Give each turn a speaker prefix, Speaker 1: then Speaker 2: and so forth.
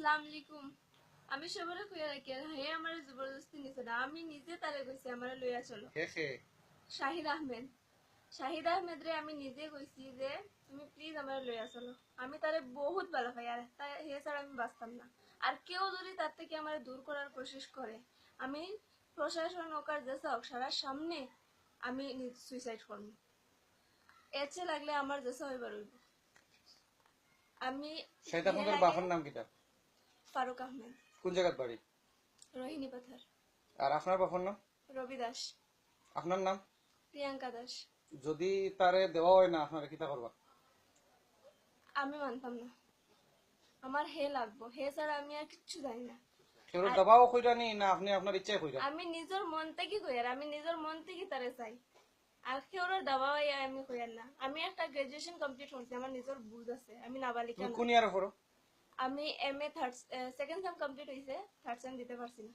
Speaker 1: আসসালামু আলাইকুম। আমি সবরে কইয়া রাখি আর হে আমার জবরদস্তি নিছে না আমি নিজে তারে কইছি আমার লইয়া চলো। শাহিদ আহমেদ। শাহিদ আহমেদ রে আমি নিজে কইছি যে তুমি প্লিজ আমার লইয়া চলো। আমি তারে বহুত ভালো পাই আর হে ছাড়া আমি বাঁচতাম না। আর কেউ যদি তার থেকে আমার দূর করার কোশিশ করে আমি প্রশাসন আর যে হোক সারার সামনে আমি সুইসাইড করব। এর চেয়ে লাগলে আমার দেশে হইবার হইব। আমি
Speaker 2: শাহিদ আহমদের
Speaker 1: এর
Speaker 2: নাম কিটা?
Speaker 1: ফারুক আহমেদ।
Speaker 2: কোন জায়গার বাড়ি?
Speaker 1: রোহিণী পাথার।
Speaker 2: আর আপনার বাপের নাম?
Speaker 1: রবি দাস।
Speaker 2: আপনার নাম?
Speaker 1: প্রিয়াঙ্কা দাস।
Speaker 2: যদি তারে দেওয়া হয় না আপনারা কিতা করবা
Speaker 1: আমি মানতাম না। আমার হে লাগবো। হে ছাড়া আমি আর কিচ্ছু জানি না।
Speaker 2: কেউ দাবাও কইরা নি না আপনি আপনার ইচ্ছায় কইরা
Speaker 1: আমি নিজের মন থেকে কই আর আমি নিজের মন থেকে তারে চাই। আর কেউ দাবাই আমি কই আর না। আমি একটা গ্রাজুয়েশন কমপ্লিট করছি আমার নিজের বুঝ আছে আমি নাবালিকা
Speaker 2: কোন ইয়ারে পড়ো?
Speaker 1: আমি M A third second sem complete হয়েছে থার্ড সেম দিতে পারছি না।